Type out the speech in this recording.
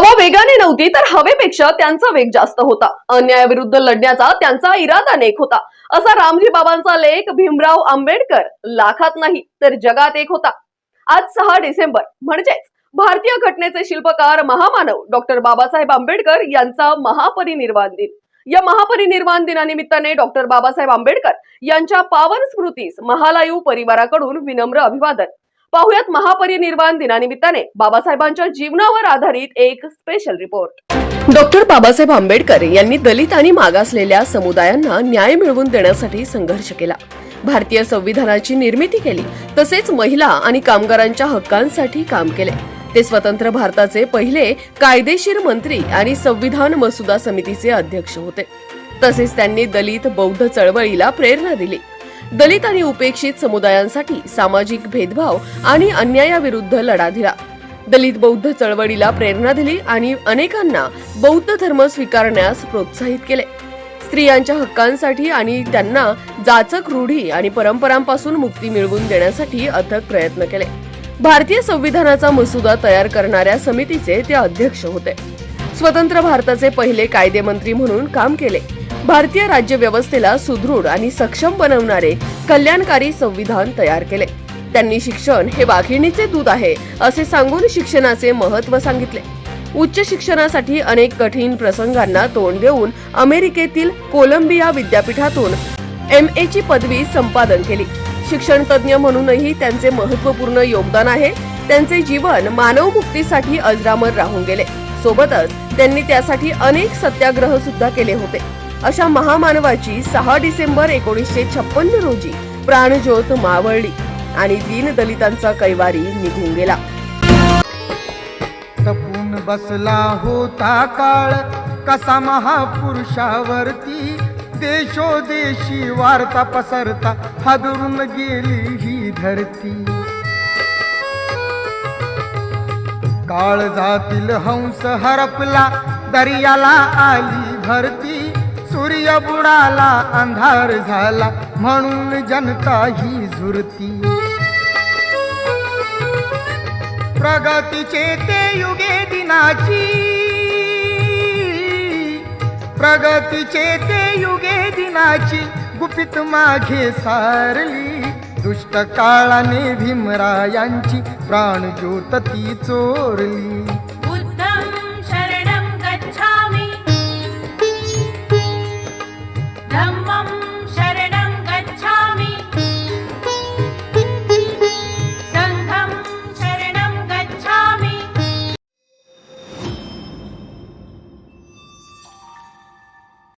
हवा वेगाने नव्हती तर हवेपेक्षा त्यांचा वेग जास्त होता. अन्यायाविरुद्ध लढण्याचा त्यांचा इरादा नेक होता. असा रामजी बाबांचा लेख भीमराव आंबेडकर लाखात नाही तर जगात एक होता. आज सहा डिसेंबर म्हणजेच भारतीय घटनेचे शिल्पकार महामानव डॉक्टर बाबासाहेब आंबेडकर यांचा महापरिनिर्वाण दिन. या महापरिनिर्वाण दिनानिमित्ताने डॉक्टर बाबासाहेब आंबेडकर यांच्या पावन स्मृतीस महालायू परिवाराकडून विनम्र अभिवादन. पाहुयात महापरिनिर्वाण दिनानिमित्ताने बाबासाहेबांच्या जीवनावर आधारित एक special report doctor Babasaheb Ambedkar यांनी दलित आणि मागासलेल्या समुदायांना न्याय मिळवून देण्यासाठी संघर्ष केला. भारतीय संविधानाची निर्मिती केली तसेच महिला आणि कामगारांच्या हक्कांसाठी काम केले. ते स्वतंत्र भारताचे पहिले कायदेशीर मंत्री आणि संविधान मसुदा समितीचे अध्यक्ष होते. तसेच त्यांनी दलित बौद्ध चळवळीला प्रेरणा दिली. दलित आणि उपेक्षित समुदायांसाठी सामाजिक भेदभाव आणि अन्यायाविरुद्ध लढा दिला. दलित बौद्ध चळवळीला प्रेरणा दिली आणि अनेकांना बौद्ध धर्म स्वीकारण्यास प्रोत्साहित केले. स्त्रियांच्या हक्कांसाठी आणि त्यांना जाचक रूढी आणि परंपरांपासून मुक्ती मिळवून देण्यासाठी अथक प्रयत्न केले. भारतीय संविधानाचा मसुदा तयार करणाऱ्या समितीचे ते अध्यक्ष होते. स्वतंत्र भारताचे पहिले कायदेमंत्री म्हणून काम केले. भारतीय राज्यव्यवस्थेला सुदृढ आणि सक्षम बनवणारे कल्याणकारी संविधान तयार केले. त्यांनी शिक्षण हे वाघिणीचे दूध आहे असे सांगून शिक्षणाचे महत्त्व सांगितले. उच्च शिक्षणासाठी अनेक कठीण प्रसंगांना तोंड देऊन अमेरिकेतील कोलंबिया विद्यापीठातून एम ए ची पदवी संपादन केली. शिक्षण तज्ज्ञ म्हणूनही त्यांचे महत्त्वपूर्ण योगदान आहे. त्यांचे जीवन मानव मुक्तीसाठी अजरामर राहून गेले. सोबतच त्यांनी त्यासाठी अनेक सत्याग्रह सुद्धा केले होते. अशा महामानवाची सहा डिसेंबर एकोणीसशे छप्पन्न रोजी प्राणज्योत मावळली आणि दीन दलितांचा कैवारी निघून गेला. तपून बसला होता काळ कसा महापुरुषावरती. देशोदेशी वार्ता पसरता हादरून गेली ही धरती. काळ जातील हंस हरपला दर्याला आली भरती. सूर्य बुडाला अंधार झाला म्हणून जनता ही झुरती. प्रगतीचे ते युगे दिनाची. प्रगतीचे ते युगे दिनाची गुपित मागे सारली. दुष्ट काळाने भीमरायांची प्राणज्योत ती चोरली.